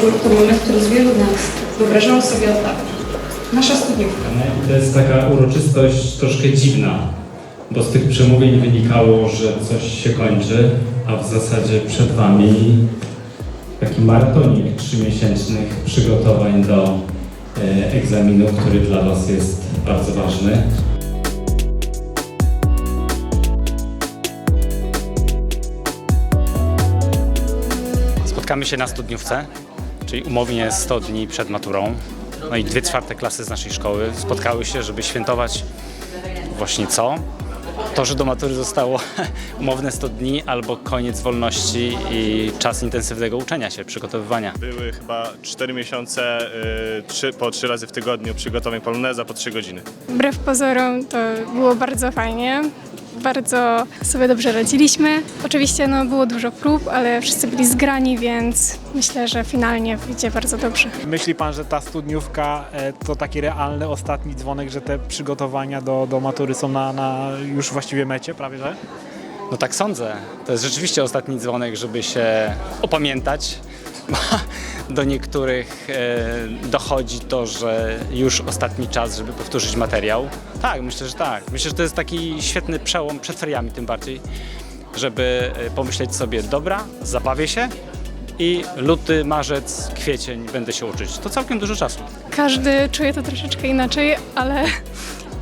wieczór to moment, który z wielu nas wyobrażało sobie od dawna. Nasza studniówka. I to jest taka uroczystość troszkę dziwna, bo z tych przemówień wynikało, że coś się kończy, a w zasadzie przed Wami taki maratonik trzymiesięcznych przygotowań do e, egzaminu, który dla Was jest bardzo ważny. Spotkamy się na studniówce, czyli umownie 100 dni przed maturą. No i dwie czwarte klasy z naszej szkoły spotkały się, żeby świętować właśnie co? To, że do matury zostało umowne 100 dni albo koniec wolności i czas intensywnego uczenia się, przygotowywania. Były chyba 4 miesiące, y, trzy, po 3 razy w tygodniu przygotowań poloneza po 3 godziny. Wbrew pozorom to było bardzo fajnie. Bardzo sobie dobrze radziliśmy. Oczywiście no, było dużo prób, ale wszyscy byli zgrani, więc myślę, że finalnie wyjdzie bardzo dobrze. Myśli pan, że ta studniówka e, to taki realny ostatni dzwonek, że te przygotowania do, do matury są na, na już właściwie mecie, prawie że? No tak sądzę. To jest rzeczywiście ostatni dzwonek, żeby się opamiętać. Do niektórych e, dochodzi to, że już ostatni czas, żeby powtórzyć materiał. Tak, myślę, że tak. Myślę, że to jest taki świetny przełom przed feriami tym bardziej, żeby e, pomyśleć sobie, dobra, zabawię się i luty, marzec, kwiecień będę się uczyć. To całkiem dużo czasu. Każdy czuje to troszeczkę inaczej, ale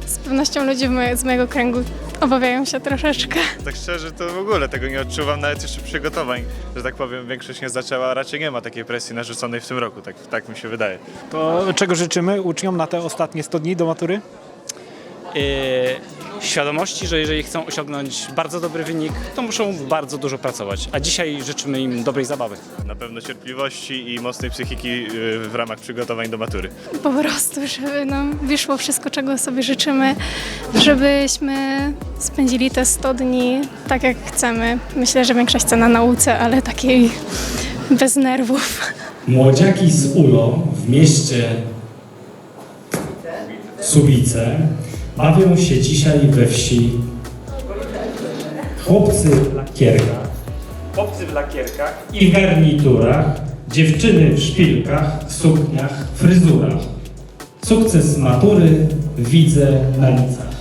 z pewnością ludzie moje, z mojego kręgu obawiają się troszeczkę. Tak szczerze to w ogóle tego nie odczuwam nawet jeszcze przygotowań, że tak powiem większość nie zaczęła, a raczej nie ma takiej presji narzuconej w tym roku, tak, tak mi się wydaje. To czego życzymy uczniom na te ostatnie 100 dni do matury? E, świadomości, że jeżeli chcą osiągnąć bardzo dobry wynik, to muszą bardzo dużo pracować. A dzisiaj życzymy im dobrej zabawy. Na pewno cierpliwości i mocnej psychiki y, w ramach przygotowań do matury. Po prostu, żeby nam wyszło wszystko, czego sobie życzymy, żebyśmy spędzili te 100 dni tak, jak chcemy. Myślę, że większość chce na nauce, ale takiej bez nerwów. Młodziaki z ULO w mieście Subice bawią się dzisiaj we wsi chłopcy w lakierkach, chłopcy w lakierkach i garniturach, dziewczyny w szpilkach, sukniach, fryzurach. Sukces matury widzę na licach.